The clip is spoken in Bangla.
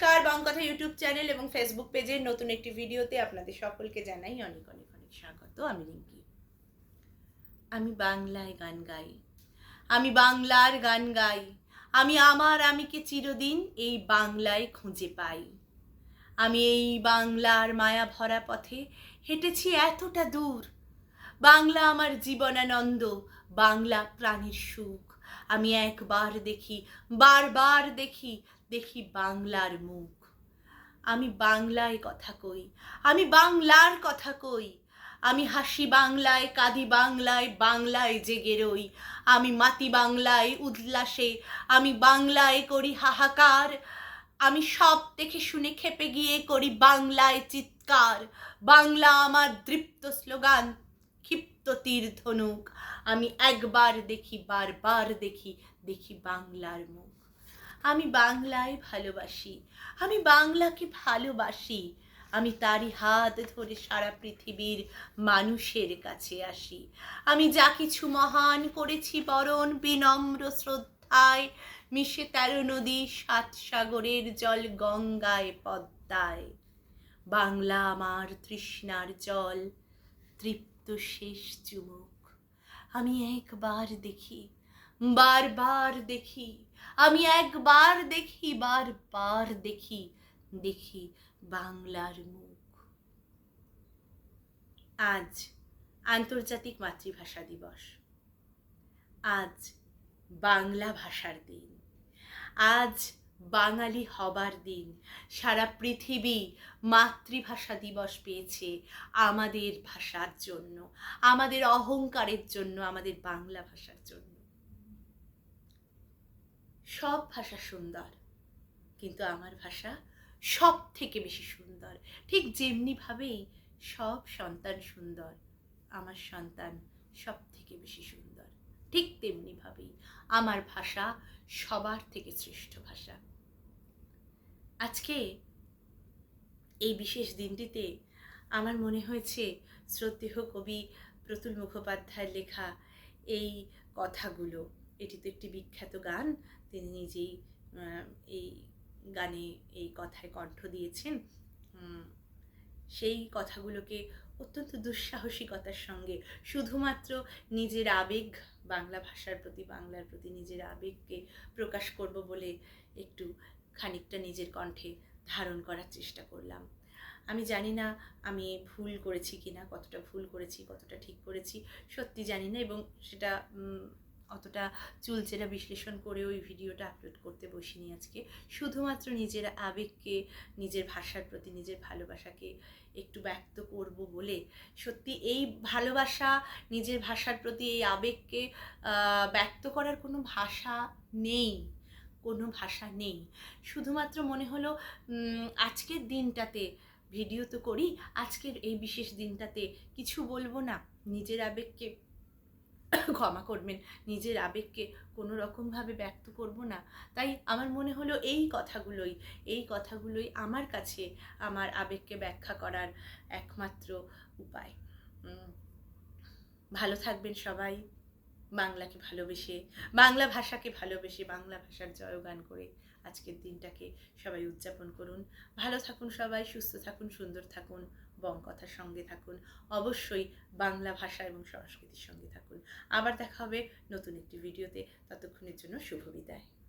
নমস্কার বাংকথা ইউটিউব চ্যানেল এবং ফেসবুক পেজের নতুন একটি ভিডিওতে আপনাদের সকলকে জানাই অনেক অনেক অনেক স্বাগত। আমি রিঙ্কি। আমি বাংলায় গান গাই। আমি বাংলার গান গাই। আমি আমার আমিকে চিরদিন এই বাংলায় খুঁজে পাই। আমি এই বাংলার মায়া ভরা পথে হেঁটেছি এতটা দূর। বাংলা আমার জীবনানন্দ, বাংলা প্রাণের সুখ। আমি একবার দেখি, বারবার দেখি দেখি বাংলার মুখ। আমি বাংলায় কথা কই, আমি বাংলার কথা কই। আমি হাসি বাংলায়, কাঁদি বাংলায় বাংলায় জেগে রই। আমি মাতি বাংলায় উল্লাসে আমি বাংলায় করি হাহাকার। আমি সব দেখে শুনে খেপে গিয়ে করি বাংলায় চিৎকার। বাংলা আমার দৃপ্ত স্লোগান, ক্ষিপ্ত তীর ধনুক। আমি একবার দেখি, বারবার দেখি দেখি বাংলার মুখ। আমি বাংলায় ভালোবাসি, আমি বাংলাকে ভালোবাসি, আমি তারই হাত ধরে সারা পৃথিবীর মানুষের কাছে আসি। আমি যা কিছু মহান করেছি বরণ বিনম্র শ্রদ্ধায়, মিশে তেরো নদী সাত সাগরের জল গঙ্গায় পদ্মায়। বাংলা আমার তৃষ্ণার জল, তৃপ্ত শেষ চুমুক। আমি একবার দেখি বারবার দেখি, আমি একবার দেখি, বারবার দেখি দেখি বাংলার মুখ। আজ আন্তর্জাতিক মাতৃভাষা দিবস। আজ বাংলা ভাষার দিন। আজ বাঙালি হবার দিন। সারা পৃথিবী মাতৃভাষা দিবস পেয়েছে আমাদের ভাষার জন্য, আমাদের অহংকারের জন্য, আমাদের বাংলা ভাষার জন্য। সব ভাষা সুন্দর, কিন্তু আমার ভাষা সব থেকে বেশি সুন্দর। ঠিক যেমনিভাবেই সব সন্তান সুন্দর, আমার সন্তান সব থেকে বেশি সুন্দর। ঠিক তেমনিভাবেই আমার ভাষা সবার থেকে শ্রেষ্ঠ ভাষা। আজকে এই বিশেষ দিনটিতে আমার মনে হয়েছে শ্রদ্ধেয় কবি প্রতুল মুখোপাধ্যায়ের লেখা এই কথাগুলো। এটি তো একটি বিখ্যাত গান। তিনি নিজেই এই গানে এই কথায় কণ্ঠ দিয়েছেন। সেই কথাগুলোকে অত্যন্ত দুঃসাহসিকতার সঙ্গে শুধুমাত্র নিজের আবেগ, বাংলা ভাষার প্রতি, বাংলার প্রতি নিজের আবেগকে প্রকাশ করব বলে একটু খানিকটা নিজের কণ্ঠে ধারণ করার চেষ্টা করলাম। আমি জানি না আমি ভুল করেছি কি না কতটা ভুল করেছি, কতটা ঠিক করেছি, সত্যি জানি না এবং সেটা অতটা চুলচেরা বিশ্লেষণ করে ওই ভিডিওটা আপলোড করতে বসিনি আজকে। শুধুমাত্র নিজের আবেগকে, নিজের ভাষার প্রতি নিজের ভালোবাসাকে একটু ব্যক্ত করব বলে সত্যি এই ভালোবাসা, নিজের ভাষার প্রতি এই আবেগকে ব্যক্ত করার কোনো ভাষা নেই, কোনো ভাষা নেই। শুধুমাত্র মনে হলো আজকের দিনটাতে ভিডিও তো করি, আজকের এই বিশেষ দিনটাতে কিছু বলব না, নিজের আবেগকে ক্ষমা করবেন। নিজের আবেগকে কোনো রকমভাবে ব্যক্ত করব না। তাই আমার মনে হলো এই কথাগুলোই এই কথাগুলোই আমার কাছে আমার আবেগকে ব্যাখ্যা করার একমাত্র উপায়। ভালো থাকবেন সবাই। বাংলাকে ভালোবেসে, বাংলা ভাষাকে ভালোবেসে বাংলা ভাষার জয়গান করে আজকের দিনটাকে সবাই উদযাপন করুন। ভালো থাকুন সবাই, সুস্থ থাকুন, সুন্দর থাকুন, বং কথার সঙ্গে থাকুন। অবশ্যই বাংলা ভাষা এবং সংস্কৃতির সঙ্গে থাকুন। আবার দেখা হবে নতুন একটি ভিডিওতে। ততক্ষণের জন্য শুভ বিদায়।